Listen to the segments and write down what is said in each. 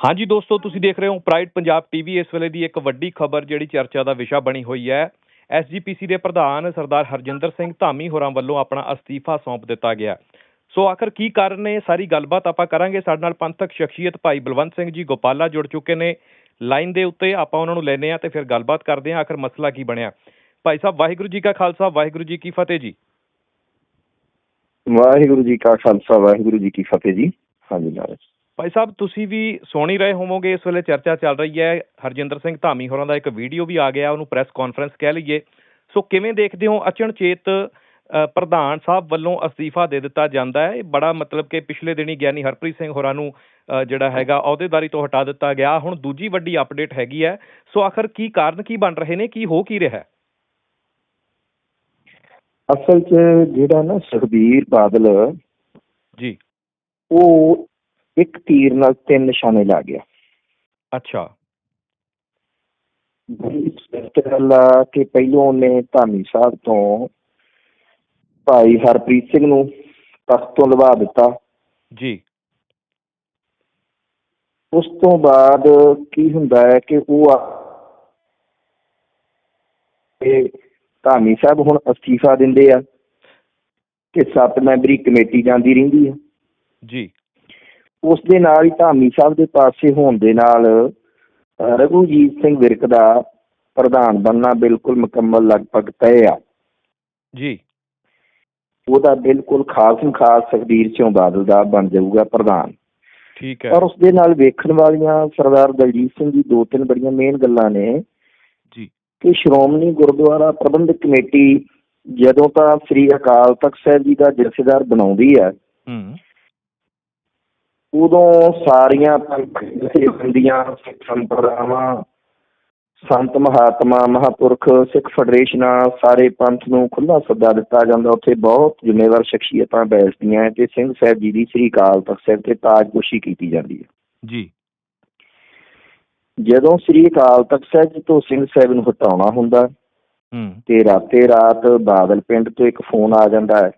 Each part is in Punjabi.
ਹਾਂਜੀ ਦੋਸਤੋ, ਤੁਸੀਂ ਦੇਖ ਰਹੇ ਹੋ ਪ੍ਰਾਈਡ ਪੰਜਾਬ ਟੀਵੀ ਇਸ ਵੇਲੇ ਦੀ ਇੱਕ ਵੱਡੀ ਖਬਰ ਜਿਹੜੀ ਚਰਚਾ ਦਾ ਵਿਸ਼ਾ ਬਣੀ ਹੋਈ ਹੈ ਐਸਜੀਪੀਸੀ ਦੇ ਪ੍ਰਧਾਨ ਸਰਦਾਰ ਹਰਜਿੰਦਰ ਸਿੰਘ ਧਾਮੀ ਹੋਰਾਂ ਵੱਲੋਂ ਆਪਣਾ ਅਸਤੀਫਾ ਸੌਂਪ ਦਿੱਤਾ ਗਿਆ। ਸੋ ਆਖਰ ਕੀ ਕਾਰਨ ਨੇ, ਸਾਰੀ ਗੱਲਬਾਤ ਆਪਾਂ ਕਰਾਂਗੇ। ਸਾਡੇ ਨਾਲ ਪੰਥਕ ਸ਼ਖਸੀਅਤ ਭਾਈ ਬਲਵੰਤ ਸਿੰਘ ਜੀ ਗੋਪਾਲਾ ਜੁੜ ਚੁੱਕੇ ਨੇ। ਲਾਈਨ ਦੇ ਉੱਤੇ ਆਪਾਂ ਉਹਨਾਂ ਨੂੰ ਲੈਨੇ ਆ ਤੇ ਫਿਰ ਗੱਲਬਾਤ ਕਰਦੇ ਆ ਆਖਰ ਮਸਲਾ ਕੀ ਬਣਿਆ। ਭਾਈ ਸਾਹਿਬ, ਵਾਹਿਗੁਰੂ ਜੀ ਕਾ ਖਾਲਸਾ, ਵਾਹਿਗੁਰੂ ਜੀ ਕੀ ਫਤਿਹ ਜੀ। ਵਾਹਿਗੁਰੂ ਜੀ ਕਾ ਖਾਲਸਾ, ਵਾਹਿਗੁਰੂ ਜੀ ਕੀ ਫਤਿਹ ਜੀ। ਹਾਂਜੀ ਮਹਾਰਾਜ ਭਾਈ ਸਾਹਿਬ ਤੁਸੀਂ ਵੀ ਸੁਣ ਹੀ ਰਹੇ ਹੋਵੋਗੇ ਇਸ ਵੇਲੇ ਚਰਚਾ ਚੱਲ ਰਹੀ ਹੈ। ਹਰਜਿੰਦਰ ਸਿੰਘ ਧਾਮੀ ਹੋਰਾਂ ਦਾ ਇੱਕ ਵੀਡੀਓ ਵੀ ਆ ਗਿਆ ਉਹਨੂੰ ਪ੍ਰੈਸ ਕਾਨਫਰੰਸ ਕਹਿ ਲਈਏ। ਸੋ ਕਿਵੇਂ ਦੇਖਦੇ ਹੋ? ਅਚਨਚੇਤ ਪ੍ਰਧਾਨ ਸਾਹਿਬ ਵੱਲੋਂ ਅਸਤੀਫਾ ਦੇ ਦਿੱਤਾ ਜਾਂਦਾ ਹੈ। ਇਹ ਬੜਾ ਮਤਲਬ ਕਿ ਪਿਛਲੇ ਦਿਨੀ ਗਿਆਨੀ ਹਰਪ੍ਰੀਤ ਸਿੰਘ ਹੋਰਾਂ ਨੂੰ ਜਿਹੜਾ ਹੈਗਾ ਅਹੁਦੇਦਾਰੀ ਤੋਂ ਹਟਾ ਦਿੱਤਾ ਗਿਆ। ਹੁਣ ਦੂਜੀ ਵੱਡੀ ਅਪਡੇਟ ਹੈਗੀ ਹੈ। ਸੋ ਆਖਰ ਕੀ ਕਾਰਨ ਕੀ ਬਣ ਰਹੇ ਨੇ ਕੀ ਹੋ ਕੀ ਰਿਹਾ ਹੈ? ਅਸਲ 'ਚ ਜਿਹੜਾ ਨਾ ਸੁਖਬੀਰ ਬਾਦਲ ਜੀ। ਉਹ ਇੱਕ ਤੀਰ ਨਾਲ ਤਿੰਨ ਨਿਸ਼ਾਨੇ ਲਾ ਗਿਆ। ਅੱਛਾ। ਆ ਕਿ ਪਹਿਲੋਂ ਉਹਨੇ ਧਾਮੀ ਸਾਹਿਬ ਤੋਂ ਭਾਈ ਹਰਪ੍ਰੀਤ ਸਿੰਘ ਨੂੰ ਤਖਤ ਤੋਂ ਲਵਾ ਦਿੱਤਾ। ਜੀ। ਉਸ ਤੋਂ ਬਾਅਦ ਕੀ ਹੁੰਦਾ ਹੈ ਕਿ ਉਹ ਇਹ ਧਾਮੀ ਸਾਹਿਬ ਹੁਣ ਅਸਤੀਫਾ ਦਿੰਦੇ ਆ ਕਿ ਸੱਤ ਮੈਂਬਰੀ ਕਮੇਟੀ ਜਾਂਦੀ ਰਹਿੰਦੀ ਆ। ਜੀ। ਉਸ ਦੇ ਨਾਲ ਹੀ ਧਾਮੀ ਸਾਹਿਬ ਦੇ ਪਾਸੇ ਹੋਣ ਦੇ ਨਾਲ ਰਘੂਜੀਤ ਸਿੰਘ ਵਿਰਕ ਦਾ ਪ੍ਰਧਾਨ ਬਣਨਾ ਬਿਲਕੁਲ ਮੁਕੰਮਲ ਲਗਭਗ ਤੈਅ ਆ। ਜੀ। ਉਹਦਾ ਬਿਲਕੁਲ ਖਾਸ ਖਾਸ ਸੁਖਬੀਰ ਸਿੰਘ ਬਾਦਲ ਦਾ ਬਣ ਜਾਊਗਾ ਪ੍ਰਧਾਨ। ਠੀਕ ਹੈ। ਔਰ ਉਸ ਦੇ ਨਾਲ ਵੇਖਣ ਵਾਲੀਆਂ ਸਰਦਾਰ ਦਲਜੀਤ ਸਿੰਘ ਦੀ ਦੋ ਤਿੰਨ ਬੜੀਆਂ ਮੇਨ ਗੱਲਾਂ ਨੇ। ਜੀ। ਕਿ ਸ਼੍ਰੋਮਣੀ ਗੁਰਦੁਆਰਾ ਪ੍ਰਬੰਧਕ ਕਮੇਟੀ ਜਦੋਂ ਤਾਂ ਸ੍ਰੀ ਅਕਾਲ ਤਖਤ ਸਾਹਿਬ ਜੀ ਦਾ ਜਥੇਦਾਰ ਬਣਾਉਂਦੀ ਹੈ ਹੂੰ। ਉਦੋਂ ਸਾਰੀਆਂ ਜਥੇਬੰਦੀਆਂ ਸਿੱਖ ਸੰਪਰਦਾਵਾਂ ਸੰਤ ਮਹਾਤਮਾ ਮਹਾਪੁਰਖ ਸਿੱਖ ਫੈਡਰੇਸ਼ਨਾਂ ਸਾਰੇ ਪੰਥ ਨੂੰ ਖੁੱਲਾ ਸੱਦਾ ਦਿੱਤਾ ਜਾਂਦਾ। ਉੱਥੇ ਬਹੁਤ ਜ਼ਿੰਮੇਵਾਰ ਸ਼ਖਸੀਅਤਾਂ ਬੈਠਦੀਆਂ ਹੈ ਤੇ ਸਿੰਘ ਸਾਹਿਬ ਜੀ ਦੀ ਸ੍ਰੀ ਅਕਾਲ ਤਖਤ ਸਾਹਿਬ ਤੇ ਤਾਜਪੋਸ਼ੀ ਕੀਤੀ ਜਾਂਦੀ ਹੈ। ਜੀ। ਜਦੋਂ ਸ੍ਰੀ ਅਕਾਲ ਤਖਤ ਸਾਹਿਬ ਜੀ ਤੋਂ ਸਿੰਘ ਸਾਹਿਬ ਨੂੰ ਹਟਾਉਣਾ ਹੁੰਦਾ ਹੂੰ ਤੇ ਰਾਤੇ ਰਾਤ ਬਾਦਲ ਪਿੰਡ ਤੋਂ ਇੱਕ ਫੋਨ ਆ ਜਾਂਦਾ ਹੂੰ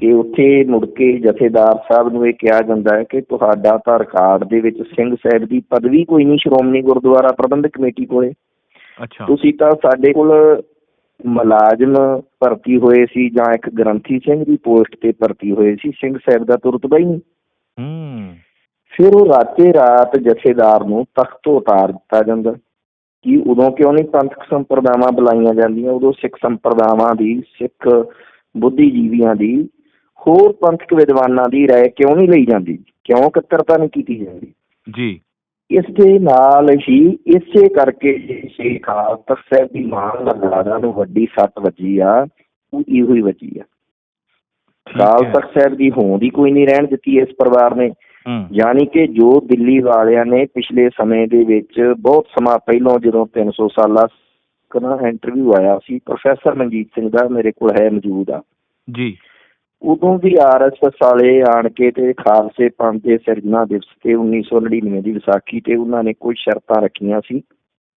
ਕਿ ਉੱਥੇ ਮੁੜ ਕੇ ਜਥੇਦਾਰ ਸਾਹਿਬ ਨੂੰ ਇਹ ਕਿਹਾ ਜਾਂਦਾ ਹੈ ਕਿ ਤੁਹਾਡਾ ਤਾਂ ਰਿਕਾਰਡ ਦੇ ਵਿੱਚ ਸਿੰਘ ਸਾਹਿਬ ਦੀ ਪਦਵੀ ਕੋਈ ਨਹੀਂ ਸ਼੍ਰੋਮਣੀ ਗੁਰਦੁਆਰਾ ਪ੍ਰਬੰਧਕ ਕਮੇਟੀ ਕੋਲੇ। ਅੱਛਾ। ਤੁਸੀਂ ਤਾਂ ਸਾਡੇ ਕੋਲ ਮੁਲਾਜ਼ਮ ਭਰਤੀ ਹੋਏ ਸੀ ਜਾਂ ਇੱਕ ਗ੍ਰੰਥੀ ਸਿੰਘ ਦੀ ਪੋਸਟ ਤੇ ਭਰਤੀ ਹੋਏ ਸੀ ਸਿੰਘ ਸਾਹਿਬ ਦਾ ਤਾਂ ਰੁਤਬਾ ਹੀ ਨਹੀਂ। ਹੂੰ। ਫਿਰ ਉਹ ਰਾਤੇ ਰਾਤ ਜਥੇਦਾਰ ਨੂੰ ਤਖਤ ਉਤਾਰ ਦਿੱਤਾ ਜਾਂਦਾ ਕਿ ਉਦੋਂ ਕਿਉਂ ਨਹੀਂ ਪੰਥਕ ਸੰਪਰਦਾਵਾਂ ਬੁਲਾਈਆਂ ਜਾਂਦੀਆਂ ਉਦੋਂ ਸਿੱਖ ਸੰਪਰਦਾਵਾਂ ਦੀ ਸਿੱਖ ਬੁੱਧੀਜੀਵੀਆਂ ਦੀ ਹੋਰ ਪੰਥਕ ਵਿਦਵਾਨਾਂ ਦੀ ਰਾਏ ਕਿਉਂ ਨਹੀਂ ਲਈ ਜਾਂਦੀ? ਕਿਉਂ ਇਕੱਤਰਤਾ ਨਹੀਂ ਕੀਤੀ ਜਾਂਦੀ? ਜੀ। ਇਸ ਦੇ ਨਾਲ ਹੀ ਇਸੇ ਕਰਕੇ ਅਕਾਲ ਤਖਤ ਸਾਹਿਬ ਦੀ ਮਾਨ ਲਗਾਦਾ ਨੂੰ ਵੱਡੀ ਸੱਟ ਵੱਜੀ ਆ ਉਹ ਇਹੋ ਹੀ ਵੱਜੀ ਆ। ਹੈ। ਤਖਤ ਸਾਹਿਬ ਦੀ ਹੋਂਦ ਹੀ ਕੋਈ ਨਹੀਂ ਰਹਿਣ ਦਿੱਤੀ ਇਸ ਪਰਿਵਾਰ ਨੇ। ਯਾਨੀ ਕਿ ਜੋ ਦਿੱਲੀ ਵਾਲਿਆਂ ਨੇ ਪਿਛਲੇ ਸਮੇਂ ਦੇ ਵਿੱਚ ਬਹੁਤ ਸਮਾਂ ਪਹਿਲਾਂ ਜਦੋਂ 300 ਸਾਲਾ ਕਨਾ ਇੰਟਰਵਿਊ ਆਇਆ ਸੀ ਪ੍ਰੋਫੈਸਰ ਮਨਜੀਤ ਸਿੰਘ ਦਾ ਮੇਰੇ ਕੋਲ ਹੈ ਮੌਜੂਦ ਆ। ਜੀ। ਉਦੋਂ ਵੀ ਆਰਐਸਐਸ ਵਾਲੇ ਆਣ ਕੇ ਤੇ ਖਾਲਸੇ ਪੰਥ ਦੇ ਸਿਰਜਣਾ ਦਿਵਸ ਤੇ 1999 ਦੀ ਵਿਸਾਖੀ ਤੇ ਉਹਨਾਂ ਨੇ ਕੁਝ ਸ਼ਰਤਾਂ ਰੱਖੀਆਂ ਸੀ।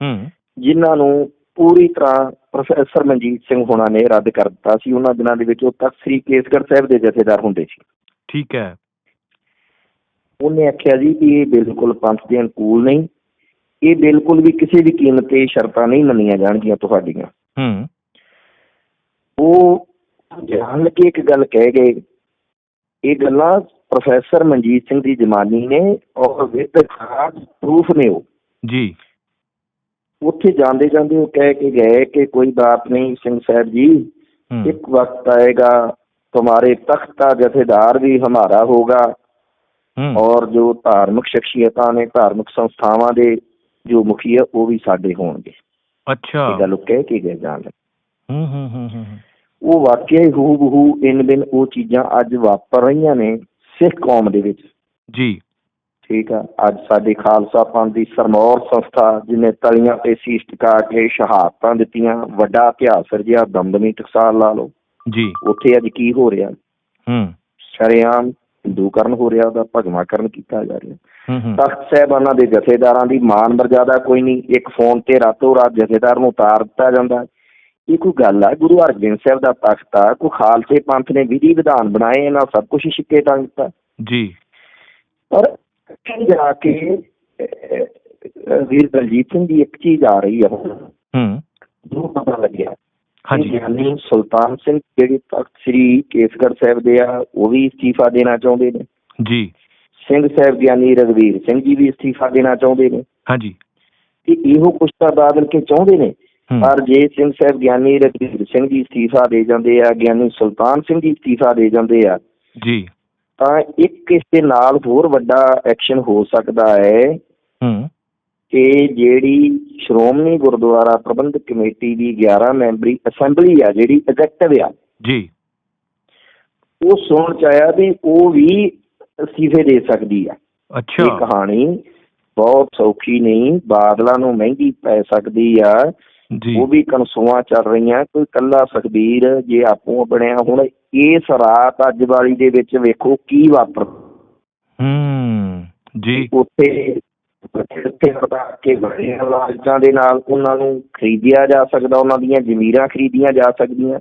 ਹੂੰ। ਜਿਨ੍ਹਾਂ ਨੂੰ ਪੂਰੀ ਤਰ੍ਹਾਂ ਪ੍ਰੋਫੈਸਰ ਮਨਜੀਤ ਸਿੰਘ ਹੋਣਾ ਨੇ ਰੱਦ ਕਰ ਦਿੱਤਾ ਸੀ। ਉਹਨਾਂ ਦਿਨਾਂ ਦੇ ਵਿੱਚ ਉਹ ਤਖਤ ਸ੍ਰੀ ਕੇਸਗੜ੍ਹ ਸਾਹਿਬ ਦੇ ਜਥੇਦਾਰ ਹੁੰਦੇ ਸੀ। ਠੀਕ ਹੈ। ਉਹਨੇ ਆਖਿਆ ਜੀ ਕਿ ਇਹ ਬਿਲਕੁਲ ਪੰਥ ਦੇ ਅਨੁਕੂਲ ਨਹੀਂ। ਇਹ ਬਿਲਕੁਲ ਵੀ ਕਿਸੇ ਵੀ ਕੀਮਤ ਤੇ ਸ਼ਰਤਾਂ ਨਹੀਂ ਮੰਨੀਆਂ ਜਾਣਗੀਆਂ ਤੁਹਾਡੀਆਂ। ਹੂੰ। ਉਹ ਜਾਣ ਕੇ ਇੱਕ ਗੱਲ ਕਹਿ ਗਏ। ਇਹ ਗੱਲਾਂ ਪ੍ਰੋਫੈਸਰ ਮਨਜੀਤ ਸਿੰਘ ਦੀ ਜਮਾਨੀ ਨੇ ਔਰ ਵਿਦ ਖਾਸ ਪ੍ਰੂਫ ਨੇ ਉਹ। ਜੀ। ਉੱਥੇ ਜਾਂਦੇ ਜਾਂਦੇ ਉਹ ਕਹਿ ਕੇ ਗਏ ਕਿ ਕੋਈ ਬਾਤ ਨਹੀਂ ਸਿੰਘ ਸਾਹਿਬ ਜੀ ਇੱਕ ਵਕਤ ਆਏਗਾ ਤੁਹਾਰੇ ਤਖਤਾ ਜਥੇਦਾਰ ਵੀ ਹਮਾਰਾ ਹੋਗਾ ਔਰ ਜੋ ਧਾਰਮਿਕ ਸ਼ਖਸੀਅਤਾਂ ਨੇ ਧਾਰਮਿਕ ਸੰਸਥਾਵਾਂ ਦੇ ਜੋ ਮੁਖੀ ਆ ਉਹ ਵੀ ਸਾਡੇ ਹੋਣਗੇ। ਅੱਛਾ। ਇਹ ਗੱਲ ਉਹ ਕਹਿ ਕੇ ਗਏ ਜਾਣ। ਹੂੰ ਹੂੰ ਹੂੰ। ਉਹ ਵਾਕਿਆ ਹੀ ਹੂ ਬਹੂ ਇਨ ਬਿਨ ਉਹ ਚੀਜ਼ਾਂ ਅੱਜ ਵਾਪਰ ਰਹੀਆਂ ਨੇ ਸਿੱਖ ਕੌਮ ਦੇ ਵਿੱਚ। ਜੀ। ਠੀਕ ਆ ਅੱਜ ਸਾਡੇ ਖਾਲਸਾ ਪੰਥ ਦੀ ਸਰਮੌਰ ਸੰਸਥਾ ਜਿਹਨੇ ਤਲੀਆਂ ਤੇ ਸੀਸ ਟਿਕਾ ਕੇ ਸ਼ਹਾਦਤਾਂ ਦਿੱਤੀਆਂ ਵੱਡਾ ਇਤਿਹਾਸ ਸਿਰਜਿਆ ਦਮਦਮੀ ਟਕਸਾਲ ਲਾ ਲਓ। ਜੀ। ਉੱਥੇ ਅੱਜ ਕੀ ਹੋ ਰਿਹਾ? ਹੂੰ। ਸ਼ਰੇਆਮ ਹਿੰਦੂਕਰਨ ਹੋ ਰਿਹਾ ਉਹਦਾ ਭਗਵਾਕਰਨ ਕੀਤਾ ਜਾ ਰਿਹਾ। ਤਖਤ ਸਾਹਿਬਾਨਾਂ ਦੇ ਜਥੇਦਾਰਾਂ ਦੀ ਮਾਨ ਮਰਜ਼ਾਦਾ ਕੋਈ ਨਹੀਂ। ਇੱਕ ਫੋਨ ਤੇ ਰਾਤੋਂ ਰਾਤ ਜਥੇਦਾਰ ਨੂੰ ਉਤਾਰ ਦਿੱਤਾ ਜਾਂਦਾ ਇਹ ਕੋਈ ਗੱਲ ਆ ਗੁਰੂ ਅਰਜਨ ਸਾਹਿਬ ਦਾ ਤਖਤ ਆ ਕੋਈ ਖਾਲਸੇ ਪੰਥ ਨੇ ਵਿਧੀ ਵਿਧਾਨ ਬਣਾਏ ਇਹਨਾਂ ਸਭ ਕੁਝ ਸਿੱਕੇ ਟੰਗ ਦਿੱਤਾ। ਜੀ। ਪਰ ਅੱਗੇ ਜਾ ਕੇ ਵੀਰ ਦਲਜੀਤ ਸਿੰਘ ਦੀ ਇੱਕ ਚੀਜ਼ ਆ ਰਹੀ ਆ। ਹੂੰ। ਜੋ ਪਤਾ ਲੱਗਿਆ। ਹਾਂਜੀ। ਗਿਆਨੀ ਸੁਲਤਾਨ ਸਿੰਘ ਜਿਹੜੇ ਤਖਤ ਸ੍ਰੀ ਕੇਸਗੜ੍ਹ ਸਾਹਿਬ ਦੇ ਆ ਉਹ ਵੀ ਅਸਤੀਫਾ ਦੇਣਾ ਚਾਹੁੰਦੇ ਨੇ। ਜੀ। ਸਿੰਘ ਸਾਹਿਬ ਗਿਆਨੀ ਰਗਵੀਰ ਸਿੰਘ ਜੀ ਵੀ ਅਸਤੀਫਾ ਦੇਣਾ ਚਾਹੁੰਦੇ ਨੇ। ਹਾਂਜੀ। ਤੇ ਇਹੋ ਕੁਛ ਤਾਂ ਬਾਦਲ ਕੇ ਚਾਹੁੰਦੇ ਨੇ। ਪਰ ਜੇ ਸਿੰਘ ਸਾਹਿਬ ਗਿਆਨੀ ਰਗਵੀਰ ਸਿੰਘ ਜੀ ਅਸਤੀਫਾ ਦੇ ਜਾਂਦੇ ਆ ਗਿਆਨੀ ਸੁਲਤਾਨ ਸਿੰਘ ਜੀ ਅਸਤੀਫਾ ਦੇ ਜਾਂਦੇ ਆ ਜੀ। ਤਾਂ ਇੱਕ ਇਸ ਦੇ ਨਾਲ ਹੋਰ ਵੱਡਾ ਐਕਸ਼ਨ ਹੋ ਸਕਦਾ ਹੈ ਹੂੰ। ਕਿ ਜਿਹੜੀ ਸ਼੍ਰੋਮਣੀ ਗੁਰਦੁਆਰਾ ਪ੍ਰਬੰਧਕ ਕਮੇਟੀ ਦੀ 11 ਮੈਂਬਰੀ ਅਸੈਂਬਲੀ ਆ ਜਿਹੜੀ ਐਗਜ਼ੈਕਟਿਵ ਆ ਜੀ। ਉਹ ਸੁਣ ਚ ਆਇਆ ਵੀ ਉਹ ਵੀ ਅਸਤੀਫੇ ਦੇ ਸਕਦੀ ਆ। ਇਹ ਅੱਛਾ ਕਹਾਣੀ ਬਹੁਤ ਸੌਖੀ ਨਹੀਂ ਬਾਦਲਾਂ ਨੂੰ ਮਹਿੰਗੀ ਪੈ ਸਕਦੀ ਆ। ਜੀ। ਉਹ ਵੀ ਕਨਸੂਆਂ ਚੱਲ ਰਹੀਆਂ ਕੋਈ ਕੱਲਾ ਸੁਖਬੀਰ ਜੇ ਆਪੋ ਬਣਿਆ ਹੁਣ ਇਸ ਰਾਤ ਅੱਜ ਵਾਲੀ ਦੇ ਵਿੱਚ ਵੇਖੋ ਕੀ ਵਾਪਰ ਹੂੰ ਜੀ। ਉੱਥੇ ਕੇ ਦੇ ਨਾਲ ਉਹਨਾਂ ਨੂੰ ਖਰੀਦਿਆ ਜਾ ਸਕਦਾ ਉਹਨਾਂ ਦੀਆਂ ਜ਼ਮੀਰਾਂ ਖਰੀਦੀਆਂ ਜਾ ਸਕਦੀਆਂ।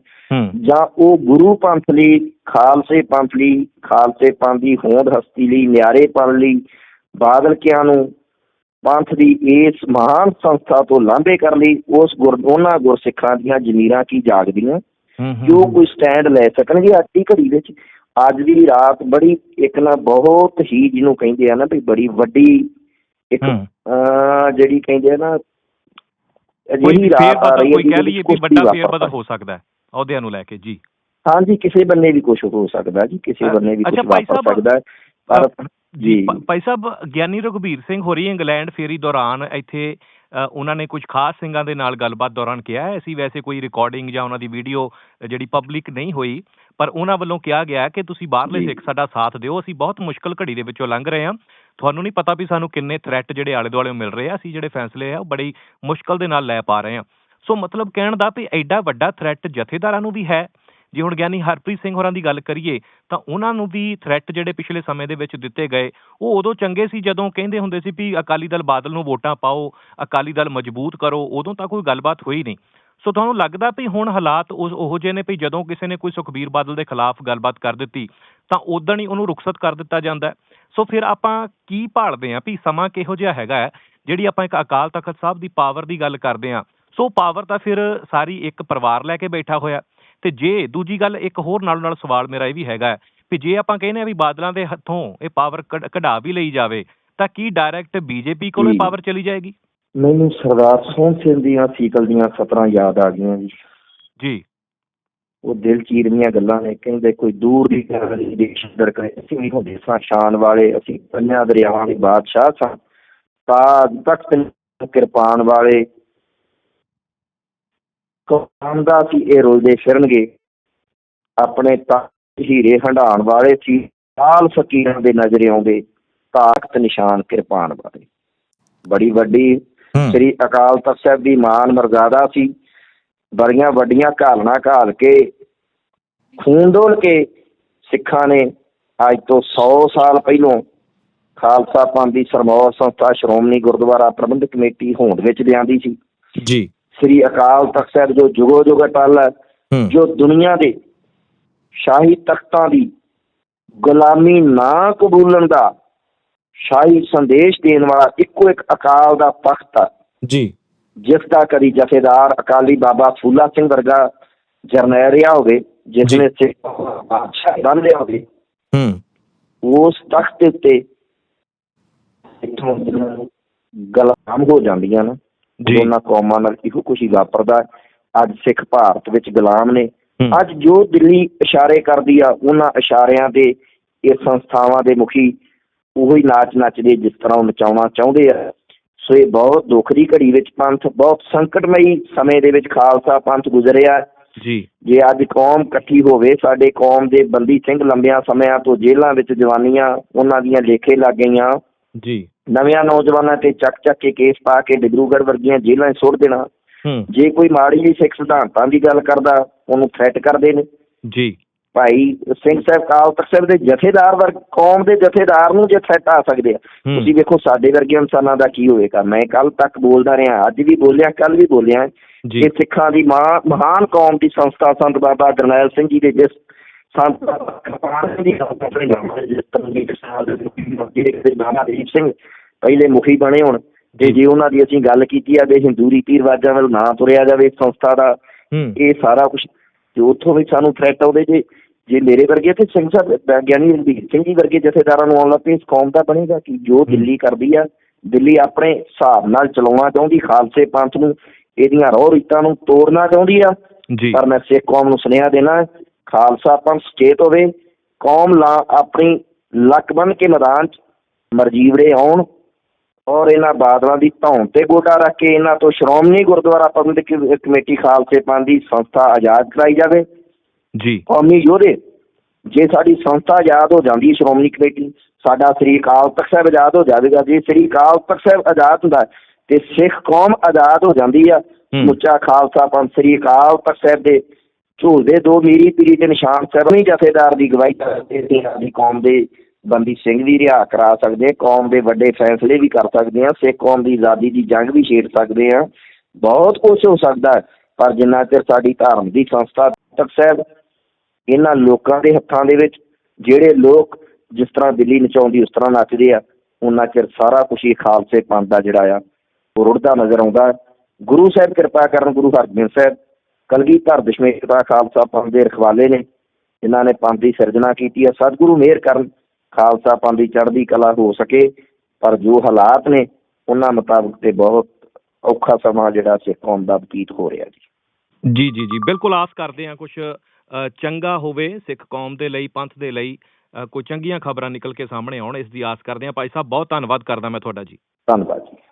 ਜਾਂ ਉਹ ਗੁਰੂ ਪੰਥ ਲਈ ਖਾਲਸੇ ਪੰਥ ਲਈ ਖਾਲਸੇ ਪੰਥ ਦੀ ਹੋਂਦ ਹਸਤੀ ਲਈ ਨਿਆਰੇ ਪਨ ਲਈ ਬਾਦਲ ਕਿਆਂ ਨੂੰ ਪੰਥ ਦੀ ਇਸ ਮਹਾਨ ਸੰਸਥਾ ਤੋਂ ਲਾਂਭੇ ਕਰ ਲਈ ਉਸ ਗੁਰ ਉਹਨਾਂ ਗੁਰਸਿੱਖਾਂ ਦੀਆਂ ਜ਼ਮੀਰਾਂ ਕੀ ਜਾਗਦੀਆਂ। ਜੋ। ਕੋਈ ਸਟੈਂਡ ਲੈ ਸਕਣਗੇ ਅੱਜ ਦੀ ਘੜੀ ਵਿੱਚ ਅੱਜ ਦੀ ਰਾਤ ਬੜੀ ਇੱਕ ਨਾ ਬਹੁਤ ਹੀ ਜਿਹਨੂੰ ਕਹਿੰਦੇ ਆ ਨਾ ਵੀ ਬੜੀ ਵੱਡੀ ਇੱਕ ਜਿਹੜੀ ਕਹਿੰਦੇ ਆ ਨਾ ਫੇਰ ਰਾਤ ਆ ਬਦਲ ਰਹੀ ਹੈ ਕੋਈ ਕਹਿ ਲਈਏ ਵੀ ਵੱਡਾ ਫੇਰ ਬਦਲ ਹੋ ਸਕਦਾ ਹੈ ਅਹੁਦਿਆਂ ਨੂੰ ਲੈ ਕੇ ਜੀ। ਹਾਂਜੀ ਕਿਸੇ ਬੰਨੇ ਵੀ ਕੁਝ ਹੋ ਸਕਦਾ ਜੀ ਕਿਸੇ ਬੰਨੇ ਵੀ ਕੁਝ ਵਾਪਰ ਸਕਦਾ। ਪਰ ਜੀ ਭਾਈ ਸਾਹਿਬ ਗਿਆਨੀ ਰਘੁਬੀਰ ਸਿੰਘ ਹੋਰੀ ਇੰਗਲੈਂਡ ਫੇਰੀ ਦੌਰਾਨ ਇੱਥੇ ਉਹਨਾਂ ਨੇ ਕੁਝ ਖਾਸ ਸਿੰਘਾਂ ਦੇ ਨਾਲ ਗੱਲਬਾਤ ਦੌਰਾਨ ਕਿਹਾ ਹੈ। ਅਸੀਂ ਵੈਸੇ ਕੋਈ ਰਿਕਾਰਡਿੰਗ ਜਾਂ ਉਹਨਾਂ ਦੀ ਵੀਡੀਓ ਜਿਹੜੀ ਪਬਲਿਕ ਨਹੀਂ ਹੋਈ ਪਰ ਉਹਨਾਂ ਵੱਲੋਂ ਕਿਹਾ ਗਿਆ ਕਿ ਤੁਸੀਂ ਬਾਹਰਲੇ। ਸਿੱਖ ਸਾਡਾ ਸਾਥ ਦਿਓ ਅਸੀਂ ਬਹੁਤ ਮੁਸ਼ਕਲ ਘੜੀ ਦੇ ਵਿੱਚੋਂ ਲੰਘ ਰਹੇ ਹਾਂ। ਤੁਹਾਨੂੰ ਨਹੀਂ ਪਤਾ ਵੀ ਸਾਨੂੰ ਕਿੰਨੇ ਥ੍ਰੈਟ ਜਿਹੜੇ ਆਲੇ ਦੁਆਲੇ ਮਿਲ ਰਹੇ ਆ, ਅਸੀਂ ਜਿਹੜੇ ਫੈਸਲੇ ਆ, ਉਹ ਬੜੀ ਮੁਸ਼ਕਲ ਦੇ ਨਾਲ ਲੈ ਪਾ ਰਹੇ ਹਾਂ ਸੋ ਮਤਲਬ ਕਹਿਣ ਦਾ ਵੀ ਐਡਾ ਵੱਡਾ ਥ੍ਰੈਟ ਜਥੇਦਾਰਾਂ ਨੂੰ ਵੀ ਹੈ। ਜੇ ਹੁਣ ਗਿਆਨੀ ਹਰਪ੍ਰੀਤ ਸਿੰਘ ਹੋਰਾਂ ਦੀ ਗੱਲ ਕਰੀਏ, ਤਾਂ ਉਹਨਾਂ ਨੂੰ ਵੀ ਥ੍ਰੈਟ ਜਿਹੜੇ ਪਿਛਲੇ ਸਮੇਂ ਦੇ ਵਿੱਚ ਦਿੱਤੇ ਗਏ, ਉਹ ਉਦੋਂ ਚੰਗੇ ਸੀ ਜਦੋਂ ਕਹਿੰਦੇ ਹੁੰਦੇ ਸੀ ਵੀ ਅਕਾਲੀ ਦਲ ਬਾਦਲ ਨੂੰ ਵੋਟਾਂ ਪਾਓ, ਅਕਾਲੀ ਦਲ ਮਜ਼ਬੂਤ ਕਰੋ, ਉਦੋਂ ਤਾਂ ਕੋਈ ਗੱਲਬਾਤ ਹੋਈ ਨਹੀਂ। ਸੋ ਤੁਹਾਨੂੰ ਲੱਗਦਾ ਵੀ ਹੁਣ ਹਾਲਾਤ ਉਸ ਉਹੋ ਜਿਹੇ ਨੇ ਵੀ ਜਦੋਂ ਕਿਸੇ ਨੇ ਕੋਈ ਸੁਖਬੀਰ ਬਾਦਲ ਦੇ ਖਿਲਾਫ ਗੱਲਬਾਤ ਕਰ ਦਿੱਤੀ, ਤਾਂ ਉਦੋਂ ਹੀ ਉਹਨੂੰ ਰੁਖਸਤ ਕਰ ਦਿੱਤਾ ਜਾਂਦਾ। ਹੈ ਸੋ ਫਿਰ ਆਪਾਂ ਕੀ ਭਾਲਦੇ ਹਾਂ? ਵੀ ਸਮਾਂ ਕਿਹੋ ਜਿਹਾ ਹੈਗਾ ਹੈ ਜਿਹੜੀ ਆਪਾਂ ਇੱਕ ਅਕਾਲ ਤਖਤ ਸਾਹਿਬ ਦੀ ਪਾਵਰ ਦੀ ਗੱਲ ਕਰਦੇ ਹਾਂ। ਸੋ ਪਾਵਰ ਤਾਂ ਫਿਰ ਸਾਰੀ ਇੱਕ ਪਰਿਵਾਰ ਲੈ ਕੇ ਬੈਠਾ ਹੋਇਆ ਤੇ ਜੇ ਦੂਜੀ ਗੱਲ ਇੱਕ ਹੋਰ ਨਾਲ ਨਾਲ ਸਵਾਲ ਮੇਰਾ ਇਹ ਵੀ ਹੈਗਾ ਹੈ ਵੀ ਜੇ ਆਪਾਂ ਕਹਿੰਦੇ ਆ ਵੀ ਬਾਦਲਾਂ ਦੇ ਹੱਥੋਂ ਇਹ ਪਾਵਰ ਕਢਾ ਵੀ ਲਈ ਜਾਵੇ ਤਾਂ ਕੀ ਡਾਇਰੈਕਟ ਬੀਜੇਪੀ ਕੋਲੋਂ। ਪਾਵਰ ਚਲੀ ਜਾਏਗੀ? ਮੈਨੂੰ ਸਰਦਾਰ ਸਿੰਘ ਦੀਆਂ ਸੀਕਲ ਦੀਆਂ ਸਤਰਾਂ ਯਾਦ ਆ ਗਈਆਂ ਜੀ। ਜੀ। ਉਹ ਦਿਲ ਚੀਰਵੀਆਂ ਗੱਲਾਂ ਨੇ ਕਹਿੰਦੇ ਕੋਈ ਦੂਰ ਦੀ ਗੱਲ ਨਹੀਂ ਦੇਸ਼ ਅੰਦਰ ਕਰੇ ਅਸੀਂ ਵੀ ਹੁੰਦੇ ਸਾਂ ਸ਼ਾਨ ਵਾਲੇ ਅਸੀਂ ਪੰਜਾਂ ਦਰਿਆਵਾਂ ਦੇ ਬਾਦਸ਼ਾਹ ਸਾਂ। ਤਾਜ ਤਖਤ ਕਿਰਪਾਨ ਵਾਲੇ ਕੌਮ ਦਾ ਸੀ ਇਹ ਰੋਲਦੇ ਫਿਰਨਗੇ। ਆਪਣੇ ਤਖਤ ਹੀਰੇ ਹੰਡਾਣ ਵਾਲੇ ਸੀ ਆਲ ਫਕੀਰਾਂ ਦੇ ਨਜ਼ਰੇ ਆਉਂਦੇ ਤਾਕਤ ਨਿਸ਼ਾਨ ਕਿਰਪਾਨ ਵਾਲੇ। ਬੜੀ ਵੱਡੀ ਸ੍ਰੀ ਅਕਾਲ ਤਖਤ ਸਾਹਿਬ ਦੀ ਮਾਨ ਮਰਜ਼ਾਦਾ ਸੀ। ਬੜੀਆਂ ਵੱਡੀਆਂ ਘਾਲਣਾ ਘਾਲ ਕੇ ਖੂਨ ਡੋਲ ਕੇ ਸਿੱਖਾਂ ਨੇ ਅੱਜ ਤੋਂ 100 ਸਾਲ ਪਹਿਲੋਂ ਖਾਲਸਾ ਪੰਥ ਦੀ ਸਰਮੌਰ ਸੰਸਥਾ ਸ਼੍ਰੋਮਣੀ ਗੁਰਦੁਆਰਾ ਪ੍ਰਬੰਧਕ ਕਮੇਟੀ ਹੋਂਦ ਵਿੱਚ ਲਿਆਂਦੀ ਸੀ। ਜੀ। ਸ੍ਰੀ ਅਕਾਲ ਤਖਤ ਸਾਹਿਬ ਜੋ ਜੁਗੋ ਜੁਗ ਅਟਲ ਹੈ ਹੂੰ। ਜੋ ਦੁਨੀਆ ਦੇ ਸ਼ਾਹੀ ਤਖਤਾਂ ਦੀ ਗੁਲਾਮੀ ਨਾ ਕਬੂਲਣ ਦਾ ਸ਼ਾਹੀ ਸੰਦੇਸ਼ ਦੇਣ ਵਾਲਾ ਇੱਕੋ ਇੱਕ ਅਕਾਲ ਦਾ ਤਖਤ ਹੈ। ਜੀ। ਜਿਸ ਦਾ ਕਦੀ ਜਥੇਦਾਰ ਅਕਾਲੀ ਬਾਬਾ ਫੂਲਾ ਸਿੰਘ ਵਰਗਾ ਜਰਨੈਲ ਰਿਹਾ ਹੋਵੇ ਜਿਸ। ਨੇ ਸਿੱਖ ਬਾਦਸ਼ਾਹ ਬਣ ਲਿਆ ਹੋਵੇ ਹੂੰ ਉਸ ਤਖਤ ਦੇ ਉੱਤੇ ਇੱਥੋਂ ਗੁਲਾਮ ਹੋ ਜਾਂਦੀਆਂ ਨੇ ਦੋਨਾਂ ਕੌਮਾਂ ਨਾਲ ਇਹੋ ਹੀ ਵਾਪਰਦਾ। ਅੱਜ ਸਿੱਖ ਭਾਰਤ ਵਿੱਚ ਗੁਲਾਮ ਨੇ। ਅੱਜ ਜੋ ਦਿੱਲੀ ਇਸ਼ਾਰੇ ਕਰਦੀ ਆ ਉਹਨਾਂ ਇਸ਼ਾਰਿਆਂ ਦੇ ਇਹ ਸੰਸਥਾਵਾਂ ਦੇ ਮੁਖੀ ਉਹੀ ਨਾਚ ਨੱਚਦੇ ਜਿਸ ਤਰ੍ਹਾਂ ਉਹ ਨਚਾਉਣਾ ਚਾਹੁੰਦੇ ਆ ਸੋ ਇਹ ਬਹੁਤ ਦੁੱਖ ਦੀ ਘੜੀ ਵਿੱਚ ਪੰਥ ਬਹੁਤ ਸੰਕਟਮਈ ਸਮੇਂ ਦੇ ਵਿੱਚ ਖਾਲਸਾ ਪੰਥ ਗੁਜ਼ਰਿਆ ਜੀ। ਜੇ ਅੱਜ ਕੌਮ ਇਕੱਠੀ ਹੋਵੇ ਸਾਡੇ ਕੌਮ ਦੇ ਬੰਦੀ ਸਿੰਘ ਲੰਬਿਆਂ ਸਮਿਆਂ ਤੋਂ ਜੇਲ੍ਹਾਂ ਵਿੱਚ ਜਵਾਨੀਆਂ ਉਹਨਾਂ ਦੀਆਂ ਲੇਖੇ ਲੱਗ ਗਈਆਂ। ਜੀ। ਨਵਿਆਂ ਨੌਜਵਾਨਾਂ ਤੇ ਚੱਕ ਚੱਕ ਕੇ ਕੇਸ ਪਾ ਕੇ ਡਿਬਰੂਗੜ੍ਹ ਵਰਗੀਆਂ ਜੇਲ੍ਹਾਂ 'ਚ ਸੁੱਟ ਦੇਣਾ। ਜੇ ਕੋਈ ਮਾੜੀ ਜਿਹੀ ਸਿੱਖ ਸਿਧਾਂਤਾਂ ਦੀ ਗੱਲ ਕਰਦਾ ਉਹਨੂੰ ਥ੍ਰੈਟ ਕਰਦੇ ਨੇ। ਜੀ। ਭਾਈ ਸਿੰਘ ਸਾਹਿਬ ਕਾਲ ਤਖਤ ਸਾਹਿਬ ਦੇ ਜਥੇਦਾਰ ਵਰਗ ਕੌਮ ਦੇ ਜਥੇਦਾਰ ਨੂੰ ਜੇ ਥ੍ਰੈਟ ਆ ਸਕਦੇ ਆ ਤੁਸੀਂ ਵੇਖੋ ਸਾਡੇ ਵਰਗੇ ਇਨਸਾਨਾਂ ਦਾ ਕੀ ਹੋਵੇਗਾ। ਮੈਂ ਕੱਲ ਤੱਕ ਬੋਲਦਾ ਰਿਹਾ ਅੱਜ ਵੀ ਬੋਲਿਆ ਕੱਲ ਵੀ ਬੋਲਿਆ। ਕਿ ਸਿੱਖਾਂ ਦੀ ਮਹਾਨ ਕੌਮ ਦੀ ਸੰਸਥਾ ਸੰਤ ਬਾਬਾ ਜਰਨੈਲ ਸਿੰਘ ਜੀ ਦੇ ਜਿਸ ਸੰਤ ਕਿਰਪਾਨ ਸਿੰਘ ਦੀ ਜਿਸ ਤਰ੍ਹਾਂ ਦੀ ਸਾਲ ਦੇ ਬਾਬਾ ਦੀਪ ਸਿੰਘ ਪਹਿਲੇ ਮੁਖੀ ਬਣੇ ਹੁਣ। ਤੇ ਜੇ ਉਹਨਾਂ ਦੀ ਅਸੀਂ ਗੱਲ ਕੀਤੀ ਆ ਵੀ ਹਿੰਦੂ ਰੀਤੀ ਰਿਵਾਜਾਂ ਵੱਲ ਨਾ ਤੁਰਿਆ ਜਾਵੇ ਸੰਸਥਾ ਦਾ ਇਹ ਸਾਰਾ ਕੁਝ ਤੇ ਉੱਥੋਂ ਵੀ ਸਾਨੂੰ ਥ੍ਰੈਟ ਆਉਂਦੇ ਜੇ ਜੇ ਮੇਰੇ ਵਰਗੇ ਤੇ ਸਿੰਘ ਸਾਹਿਬ ਗਿਆਨੀ ਰਣਬੀਰ ਸਿੰਘ ਜੀ ਵਰਗੇ ਜਥੇਦਾਰਾਂ ਨੂੰ ਆਉਣ ਲੱਗ ਪਏ ਇਸ ਕੌਮ ਦਾ ਬਣੇਗਾ ਕਿ ਜੋ ਦਿੱਲੀ ਕਰਦੀ ਆ ਦਿੱਲੀ ਆਪਣੇ ਹਿਸਾਬ ਨਾਲ ਚਲਾਉਣਾ ਚਾਹੁੰਦੀ ਖਾਲਸੇ ਪੰਥ ਨੂੰ ਇਹਦੀਆਂ ਰੋਹ ਰੀਤਾਂ ਨੂੰ ਤੋੜਨਾ ਚਾਹੁੰਦੀ ਆ ਜੀ। ਪਰ ਮੈਂ ਸਿੱਖ ਕੌਮ ਨੂੰ ਸੁਨੇਹਾ ਦੇਣਾ ਖਾਲਸਾ ਪੰਥ ਸਚੇਤ ਹੋਵੇ ਕੌਮ ਲਾ ਆਪਣੀ ਲੱਕ ਬੰਨ ਕੇ ਮੈਦਾਨ 'ਚ ਮਰਜੀਵੜੇ ਆਉਣ ਔਰ ਇਹਨਾਂ ਬਾਦਲਾਂ ਦੀ ਧੌਣ ਤੇ ਗੋਡਾ ਰੱਖ ਕੇ ਇਹਨਾਂ ਤੋਂ ਸ਼੍ਰੋਮਣੀ ਗੁਰਦੁਆਰਾ ਪ੍ਰਬੰਧਕ ਕਮੇ- ਕਮੇਟੀ ਖਾਲਸੇ ਪੰਥ ਦੀ ਸੰਸਥਾ ਆਜ਼ਾਦ ਕਰਾਈ ਜਾਵੇ। ਜੀ। ਕੌਮੀ ਯੋਧੇ ਜੇ ਸਾਡੀ ਸੰਸਥਾ ਆਜ਼ਾਦ ਹੋ ਜਾਂਦੀ ਸ਼੍ਰੋਮਣੀ ਕਮੇਟੀ ਸਾਡਾ ਸ੍ਰੀ ਅਕਾਲ ਤਖਤ ਸਾਹਿਬ ਆਜ਼ਾਦ ਹੋ ਜਾਵੇਗਾ। ਜੇ ਸ੍ਰੀ ਅਕਾਲ ਤਖਤ ਸਾਹਿਬ ਆਜ਼ਾਦ ਹੁੰਦਾ ਤੇ ਸਿੱਖ ਕੌਮ ਆਜ਼ਾਦ ਹੋ ਜਾਂਦੀ ਆ। ਮੁੱਚਾ ਖਾਲਸਾ ਪੰਥ ਸ੍ਰੀ ਅਕਾਲ ਤਖਤ ਸਾਹਿਬ ਦੇ ਝੂਲਦੇ ਦੋ ਮੀਰੀ ਪੀਰੀ ਤੇ ਨਿਸ਼ਾਨ ਸਾਹਿਬਾਨੀ ਜਥੇਦਾਰ ਦੀ ਗਵਾਹੀ ਕਰਦੇ ਤੇ ਸਾਡੀ ਕੌਮ ਦੇ ਬੰਦੀ ਸਿੰਘ ਵੀ ਰਿਹਾ ਕਰਾ ਸਕਦੇ ਆ ਕੌਮ ਦੇ ਵੱਡੇ ਫੈਸਲੇ ਵੀ ਕਰ ਸਕਦੇ ਆ ਸਿੱਖ ਕੌਮ ਦੀ ਆਜ਼ਾਦੀ ਦੀ ਜੰਗ ਵੀ ਛੇੜ ਸਕਦੇ ਆ ਬਹੁਤ ਕੁਝ ਹੋ ਸਕਦਾ ਪਰ ਜਿੰਨਾ ਚਿਰ ਸਾਡੀ ਧਰਮ ਦੀ ਸੰਸਥਾ ਤਖਤ ਸਾਹਿਬ ਇਹਨਾਂ ਲੋਕਾਂ ਦੇ ਹੱਥਾਂ ਦੇ ਵਿੱਚ ਜਿਹੜੇ ਲੋਕ ਜਿਸ ਤਰ੍ਹਾਂ ਦਿੱਲੀ ਨਚਾਉਂਦੀ ਉਸ ਤਰ੍ਹਾਂ ਨੱਚਦੇ ਆ ਉਹਨਾਂ ਚਿਰ ਸਾਰਾ ਕੁਝ ਹੀ ਖਾਲਸੇ ਪੰਥ ਦਾ ਜਿਹੜਾ ਆ ਉਹ ਰੁੜਦਾ ਨਜ਼ਰ ਆਉਂਦਾ। ਗੁਰੂ ਸਾਹਿਬ ਕਿਰਪਾ ਕਰਨ ਗੁਰੂ ਹਰਗੋਬਿੰਦ ਸਾਹਿਬ ਕਲਗੀਧਰ ਦਸ਼ਮੇਸ਼ ਦਾ ਖਾਲਸਾ ਪੰਥ ਦੇ ਰਖਵਾਲੇ ਨੇ। ਜਿਨ੍ਹਾਂ ਨੇ ਪੰਥ ਦੀ ਸਿਰਜਣਾ ਕੀਤੀ ਹੈ। ਸਤਿਗੁਰੂ ਮਿਹਰ ਕਰਨ ਖਾਲਸਾ ਪੰਥ ਦੀ ਚੜ੍ਹਦੀ ਕਲਾ ਹੋ ਸਕੇ। ਪਰ ਜੋ ਹਾਲਾਤ ਨੇ ਉਹਨਾਂ ਮੁਤਾਬਕ ਤੇ ਬਹੁਤ ਔਖਾ ਸਮਾਂ ਜਿਹੜਾ ਸਿੱਖ ਕੌਮ ਦਾ ਬਤੀਤ ਹੋ ਰਿਹਾ ਜੀ। ਜੀ ਜੀ ਜੀ। ਬਿਲਕੁਲ ਆਸ ਕਰਦੇ ਹਾਂ ਕੁਝ ਚੰਗਾ ਹੋਵੇ ਸਿੱਖ ਕੌਮ ਦੇ ਲਈ ਪੰਥ ਦੇ ਲਈ ਕੋਈ ਚੰਗੀਆਂ ਖਬਰਾਂ ਨਿਕਲ ਕੇ ਸਾਹਮਣੇ ਆਉਣ ਇਸ ਦੀ ਆਸ ਕਰਦੇ ਹਾਂ। ਭਾਈ ਸਾਹਿਬ ਬਹੁਤ ਧੰਨਵਾਦ ਕਰਦਾ ਮੈਂ ਤੁਹਾਡਾ ਜੀ। ਧੰਨਵਾਦ ਜੀ।